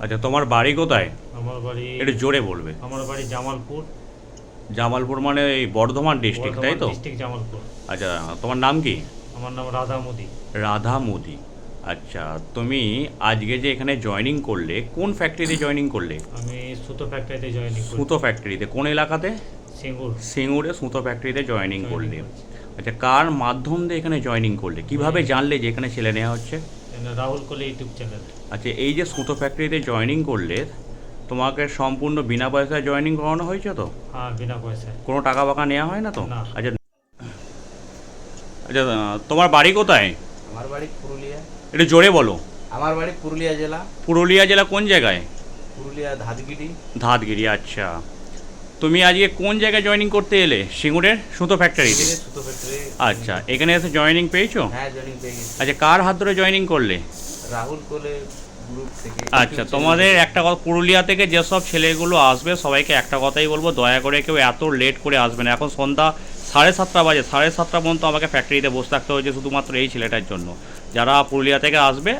আচ্ছা তোমার বাড়ি কোথায়? আমার বাড়ি একটু জোরে বলবে। আমার বাড়ি জামালপুর। জামালপুর মানে এই বর্ধমান ডিস্ট্রিক্ট তাই তো? ডিস্ট্রিক্ট জামালপুর। আচ্ছা তোমার নাম কি? আমার নাম রাধা মোদি। রাধা মোদি। আচ্ছা তুমি আজকে যে এখানে জয়েনিং করলে কোন ফ্যাক্টরিতে জয়েনিং করলে? আমি সুতো ফ্যাক্টরিতে জয়েনিং করি সুতো ফ্যাক্টরিতে কোন এলাকাতে? সিঙ্গুর। সিঙ্গুরে সুতো ফ্যাক্টরিতে জয়েনিং করলে। আচ্ছা কার মাধ্যম দিয়ে এখানে জয়েনিং করলে? কীভাবে জানলে যে এখানে ছেলে নেওয়া হচ্ছে? রাহুল কোলে ইউটিউব চ্যানেল আচ্ছা এই যে সুতো ফ্যাক্টরিতে জয়েনিং করলে তোমাকে সম্পূর্ণ বিনা পয়সায় জয়েনিং করানো হয়েছে তো? হ্যাঁ বিনা পয়সায়। কোনো টাকা বাকা নেওয়া হয় না তো? আচ্ছা আচ্ছা তোমার বাড়ি কোথায়? আমার বাড়ি পুরুলিয়া। একটু জোরে বলো। আমার বাড়ি পুরুলিয়া জেলা। পুরুলিয়া জেলা কোন জায়গায়? পুরুলিয়া ধাদগিরি ধাতগিরি আচ্ছা। তুমি আজকে কোন জায়গায় জয়েনিং করতে এলে? সিঙ্গুরের সুতো ফ্যাক্টরিতে আচ্ছা এখানে এসে জয়েনিং পেয়েছ? হ্যাঁ আচ্ছা কার হাত ধরে জয়েনিং করলে? রাহুল কোলে গ্রুপ থেকে। আচ্ছা তোমাদের একটা কথা পুরুলিয়া থেকে যেসব ছেলেগুলো আসবে সবাইকে একটা কথাই বলব দয়া করে কেউ এত লেট করে আসবে না। এখন সন্ধ্যা সাড়ে সাতটা বাজে সাড়ে সাতটা পর্যন্ত আমাকে ফ্যাক্টরিতে বসে থাকতে হয়েছে শুধুমাত্র এই ছেলেটার জন্য। যারা পুরুলিয়া থেকে আসবে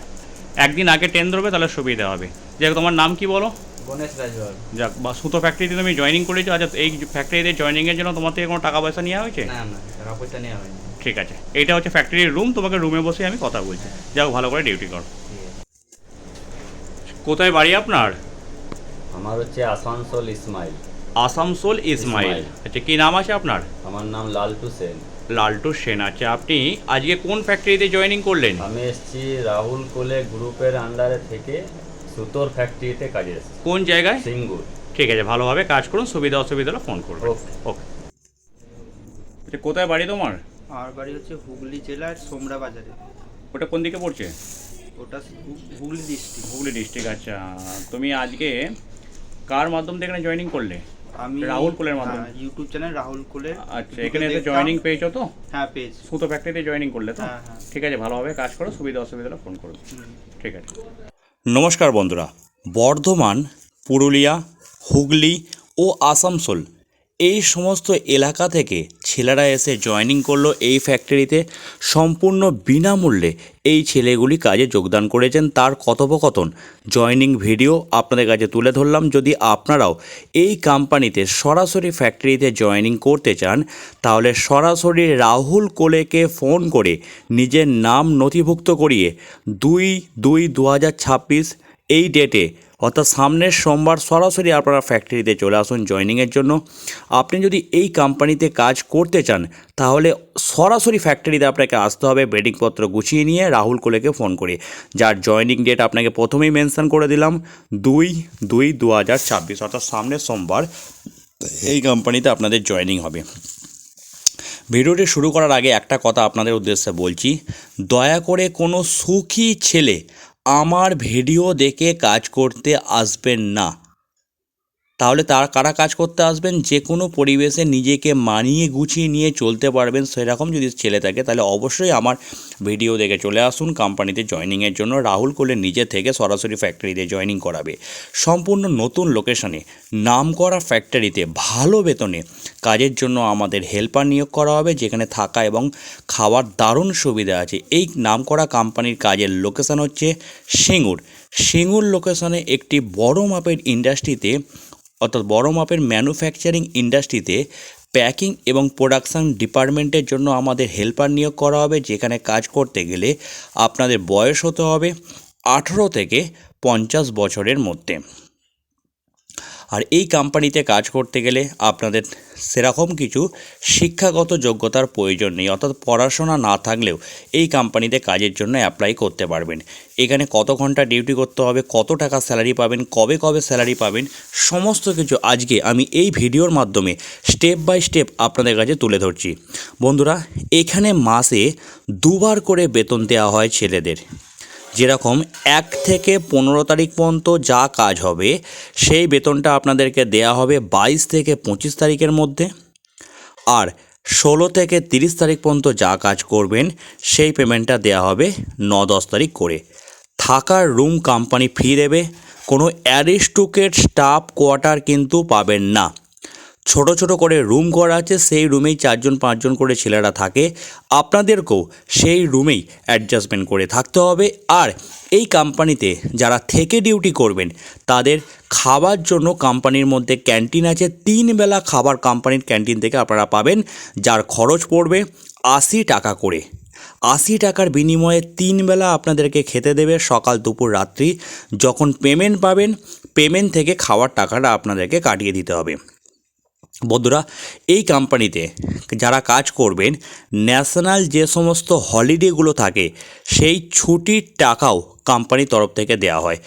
একদিন আগে ট্রেন ধরবে তাহলে সুবিধা হবে। যে তোমার নাম কি বলো? যাক বা সুতো ফ্যাক্টরিতে তুমি জয়েনিং করেছ আচ্ছা এই ফ্যাক্টরিতে জয়েনিংয়ের জন্য তোমার থেকে কোনো টাকা পয়সা নেওয়া হয়েছে? না না টাকা পয়সা নেওয়া হয়নি। ঠিক আছে এইটা হচ্ছে ফ্যাক্টরির রুম তোমাকে রুমে বসে আমি কথা বলছি। যাও ভালো করে ডিউটি করো। কোথায় বাড়ি আপনার? আমার হচ্ছে আসানসোল ইসমাইল। আসানসোল ইসমাইল। ইসমাইল। আচ্ছা কি নাম আছে আপনার? আমার নাম লালটু সেন। লালটু সেন আচ্ছা আপনি আজকে কোন ফ্যাক্টরিতে জয়েনিং করলেন? আমি এসেছি রাহুল কোলে গ্রুপের আন্ডারে থেকে সুতোর ফ্যাক্টরিতে কাজে এসেছি। কোন জায়গায়? সিঙ্গুর। ঠিক আছে ভালোভাবে কাজ করুন সুবিধা অসুবিধা হলে ফোন করবেন ওকে। ওকে। আচ্ছা কোথায় বাড়ি তোমার? আমার বাড়ি হচ্ছে হুগলি জেলার সোমরা বাজারে। ওটা কোন দিকে পড়ছে? ওটা হুগলি ডিস্ট্রিক্ট হুগলি ডিস্ট্রিক্ট আচ্ছা। তুমি আজকে কার মাধ্যম থেকে এখানে জয়েনিং করলে? আমি রাহুল কোলের মাধ্যমে? ইউটিউব চ্যানেল রাহুল কোলের। আচ্ছা এখানে এসে। জয়েনিং পেয়েছ তো? হ্যাঁ পেজ সুতো ফ্যাক্টরিতে জয়েনিং করলে তো? হ্যাঁ, হ্যাঁ। ঠিক আছে ভালোভাবে কাজ করো সুবিধা অসুবিধা হলে ফোন করো। ঠিক আছে। নমস্কার বন্ধুরা বর্ধমান পুরুলিয়া হুগলি ও আসানসোল এই সমস্ত এলাকা থেকে ছেলেরা এসে জয়েনিং করল এই ফ্যাক্টরিতে সম্পূর্ণ বিনামূল্যে এই ছেলেগুলি কাজে যোগদান করেছেন। তার কথোপকথন জয়েনিং ভিডিও আপনাদের কাছে তুলে ধরলাম। যদি আপনারাও এই কোম্পানিতে সরাসরি ফ্যাক্টরিতে জয়েনিং করতে চান, তাহলে সরাসরি রাহুল কোলেকে ফোন করে নিজের নাম নথিভুক্ত করিয়ে দুই দুই দু এই ডেটে অর্থাৎ সামনের সোমবার সরাসরি আপনারা ফ্যাক্টরিতে চলে আসুন জয়েনিংয়ের জন্য। আপনি যদি এই কোম্পানিতে কাজ করতে চান, তাহলে সরাসরি ফ্যাক্টরিতে আপনাকে আসতে হবে, বেডিংপত্র গুছিয়ে নিয়ে রাহুল কোলেকে ফোন করে। যার জয়েনিং ডেট আপনাকে প্রথমেই মেনশন করে দিলাম, দুই দুই দু হাজার ছাব্বিশ, অর্থাৎ সামনের সোমবার এই কোম্পানিতে আপনাদের জয়েনিং হবে। ভিডিওটি শুরু করার আগে একটা কথা আপনাদের উদ্দেশ্যে বলছি, দয়া করে কোনো সুখী ছেলে আমার ভিডিও দেখে কাজ করতে আসবেন না। তাহলে তার কারা কাজ করতে আসবেন? যে কোনো পরিবেশে নিজেকে মানিয়ে গুছিয়ে নিয়ে চলতে পারবেন সেরকম যদি ছেলে থাকে, তাহলে অবশ্যই আমার ভিডিও দেখে চলে আসুন। কোম্পানিতে জয়েনিংয়ের জন্য রাহুল কোলে নিজে থেকে সরাসরি ফ্যাক্টরিতে জয়েনিং করাবে। সম্পূর্ণ নতুন লোকেশনে নাম করা ফ্যাক্টরিতে ভালো বেতনে কাজের জন্য আমাদের হেল্পার নিয়োগ করা হবে, যেখানে থাকা এবং খাওয়ার দারুণ সুবিধা আছে। এই নামকরা কোম্পানির কাজের লোকেশান হচ্ছে সিঙ্গুর। সিঙ্গুর লোকেশনে একটি বড় মাপের ইন্ডাস্ট্রিতে অর্থাৎ বড় মাপের ম্যানুফ্যাকচারিং ইন্ডাস্ট্রিতে প্যাকিং এবং প্রোডাকশান ডিপার্টমেন্টের জন্য আমাদের হেল্পার নিয়োগ করা হবে, যেখানে কাজ করতে গেলে আপনাদের বয়স হতে হবে আঠেরো থেকে পঞ্চাশ বছরের মধ্যে। আর এই কোম্পানিতে কাজ করতে গেলে আপনাদের সেরকম কিছু শিক্ষাগত যোগ্যতার প্রয়োজন নেই। অর্থাৎ পড়াশোনা না থাকলেও এই কোম্পানিতে কাজের জন্য অ্যাপ্লাই করতে পারবেন। এখানে কত ঘণ্টা ডিউটি করতে হবে, কত টাকা স্যালারি পাবেন, কবে কবে স্যালারি পাবেন, সমস্ত কিছু আজকে আমি এই ভিডিওর মাধ্যমে স্টেপ বাই স্টেপ আপনাদের কাছে তুলে ধরছি। বন্ধুরা, এখানে মাসে দুবার করে বেতন দেওয়া হয় ছেলেদের। যেরকম এক থেকে পনেরো তারিখ পর্যন্ত যা কাজ হবে, সেই বেতনটা আপনাদেরকে দেয়া হবে বাইশ থেকে পঁচিশ তারিখের মধ্যে। আর ষোলো থেকে তিরিশ তারিখ পর্যন্ত যা কাজ করবেন, সেই পেমেন্টটা দেয়া হবে ন দশ তারিখ করে। থাকার রুম কোম্পানি ফি দেবে, কোনো অ্যারিস্টুকেট স্টাফ কোয়ার্টার কিন্তু পাবেন না। ছোট ছোট করে রুম করা আছে, সেই রুমেই চারজন পাঁচজন করে ছেলেরা থাকে। আপনাদেরকেও সেই রুমেই অ্যাডজাস্টমেন্ট করে থাকতে হবে। আর এই কোম্পানিতে যারা থেকে ডিউটি করবেন, তাদের খাবার জন্য কোম্পানির মধ্যে ক্যান্টিন আছে। তিন বেলা খাবার কোম্পানির ক্যান্টিন থেকে আপনারা পাবেন, যার খরচ পড়বে আশি টাকা করে। আশি টাকার বিনিময়ে তিন বেলা আপনাদেরকে খেতে দেবে সকাল, দুপুর, রাত্রি। যখন পেমেন্ট পাবেন পেমেন্ট থেকে খাওয়ার টাকাটা আপনাদেরকে কাটিয়ে দিতে হবে। বন্ধুরা, এই কোম্পানিতে যারা কাজ করবেন ন্যাশনাল যে সমস্ত হলিডেগুলো থাকে, সেই ছুটির টাকাও কোম্পানির তরফ থেকে দেওয়া হয়।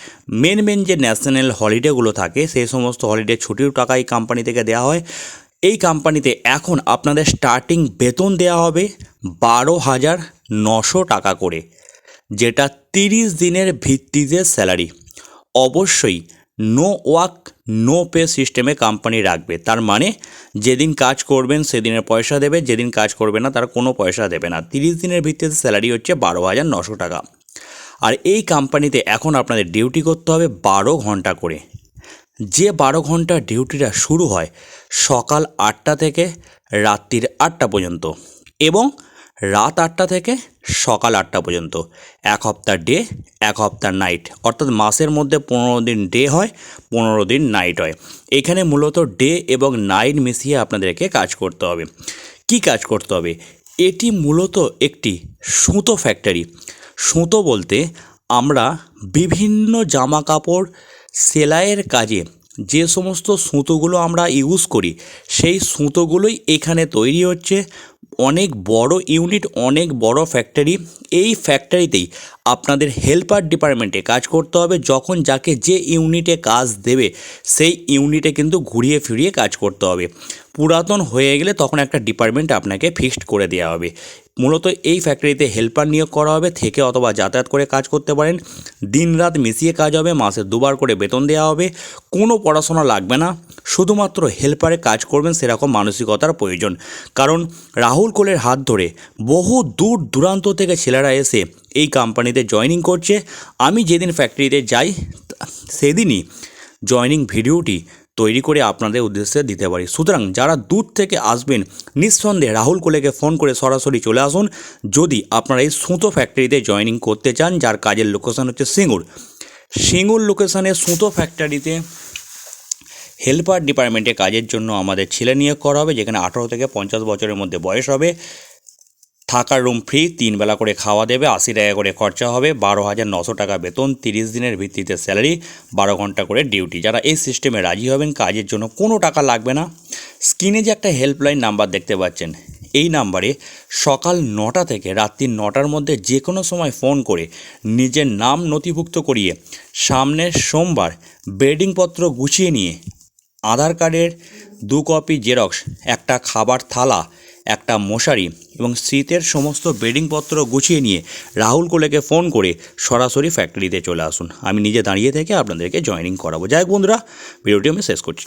মেন মেন যে ন্যাশনাল হলিডেগুলো থাকে, সেই সমস্ত হলিডে ছুটির টাকা এই কোম্পানি থেকে দেওয়া হয়। এই কোম্পানিতে এখন আপনাদের স্টার্টিং বেতন দেওয়া হবে বারো হাজার নশো টাকা করে, যেটা তিরিশ দিনের ভিত্তিতে স্যালারি অবশ্যই নো ওয়াক, নো পে সিস্টেমে কোম্পানি রাখবে। তার মানে যেদিন কাজ করবেন, সেদিনের পয়সা দেবে, যেদিন কাজ করবে না, তার কোনো পয়সা দেবে না। তিরিশ দিনের ভিত্তিতে স্যালারি হচ্ছে বারো হাজার নশো টাকা। আর এই কোম্পানিতে এখন আপনাদের ডিউটি করতে হবে বারো ঘণ্টা করে। যে বারো ঘণ্টার ডিউটিটা শুরু হয় সকাল আটটা থেকে রাত্রির আটটা পর্যন্ত। এবং রাত আটটা থেকে সকাল আটটা পর্যন্ত। এক হপ্তাহ ডে, এক হপ্তাহ নাইট। অর্থাৎ মাসের মধ্যে পনেরো দিন ডে হয়, পনেরো দিন নাইট হয়। এখানে মূলত ডে এবং নাইট মিশিয়ে আপনাদেরকে কাজ করতে হবে। কি কাজ করতে হবে? এটি মূলত একটি সুতো ফ্যাক্টরি। সুতো বলতে আমরা বিভিন্ন জামা কাপড় সেলাইয়ের কাজে যে সমস্ত সুতোগুলো আমরা ইউজ করি, সেই সুতোগুলোই এখানে তৈরি হচ্ছে। অনেক বড় ইউনিট অনেক বড় ফ্যাক্টরি এই ফ্যাক্টরিতেই আপনাদের হেল্পার ডিপার্টমেন্টে কাজ করতে হবে। যখন যাকে যে ইউনিটে কাজ দেবে, সেই ইউনিটে কিন্তু ঘুরিয়ে ফিরিয়ে কাজ করতে হবে। পুরাতন হয়ে গেলে তখন একটা ডিপার্টমেন্ট আপনাকে ফিক্সড করে দেওয়া হবে। মূলত এই ফ্যাক্টরিতে হেল্পার নিয়োগ করা হবে, থেকে অথবা যাতায়াত করে কাজ করতে পারেন। দিন রাত মিশিয়ে কাজ হবে, মাসে দুবার করে বেতন দেওয়া হবে। কোনো পড়াশোনা লাগবে না, শুধুমাত্র হেল্পারে কাজ করবেন সেরকম মানসিকতার প্রয়োজন। কারণ রাহুল কোলের হাত ধরে বহু দূর দূরান্ত থেকে ছেলেরা এসে এই কোম্পানিতে জয়েনিং করছে। আমি যেদিন ফ্যাক্টরিতে যাই, সেদিনই জয়েনিং ভিডিওটি তৈরি করে আপনাদের উদ্দেশ্যে দিতে পারি। সুতরাং যারা দূর থেকে আসবেন, নিঃসন্দেহে রাহুল কোলেকে ফোন করে সরাসরি চলে আসুন। যদি আপনারা এই সুতো ফ্যাক্টরিতে জয়েনিং করতে চান, যার কাজের লোকেশান হচ্ছে সিঙ্গুর সিঙ্গুর লোকেশানে সুতো ফ্যাক্টরিতে হেল্পার ডিপার্টমেন্টে কাজের জন্য আমাদের ছেলে নিয়োগ করা হবে, যেখানে আঠারো থেকে পঞ্চাশ বছরের মধ্যে বয়স হবে। থাকার রুম ফ্রি, তিন বেলা করে খাওয়া দেবে, আশি টাকা করে খরচা হবে, বারো হাজার নশো টাকা বেতন, তিরিশ দিনের ভিত্তিতে স্যালারি, বারো ঘণ্টা করে ডিউটি। যারা এই সিস্টেমে রাজি হবেন, কাজের জন্য কোনো টাকা লাগবে না। স্ক্রিনে যে একটা হেল্পলাইন নাম্বার দেখতে পাচ্ছেন, এই নাম্বারে সকাল নটা থেকে রাত্রি নটার মধ্যে যে কোনো সময় ফোন করে নিজের নাম নথিভুক্ত করিয়ে সামনের সোমবার বেডিংপত্র গুছিয়ে নিয়ে, আধার কার্ডের দু কপি জেরক্স, একটা খাবার থালা একটা মশারি এবং শীতের সমস্ত বেডিংপত্র গুছিয়ে নিয়ে রাহুল কোলেকে ফোন করে সরাসরি ফ্যাক্টরিতে চলে আসুন। আমি নিজে দাঁড়িয়ে থেকে আপনাদেরকে জয়েনিং করাবো। যাই বন্ধুরা, ভিডিওটি আমি শেষ করছি।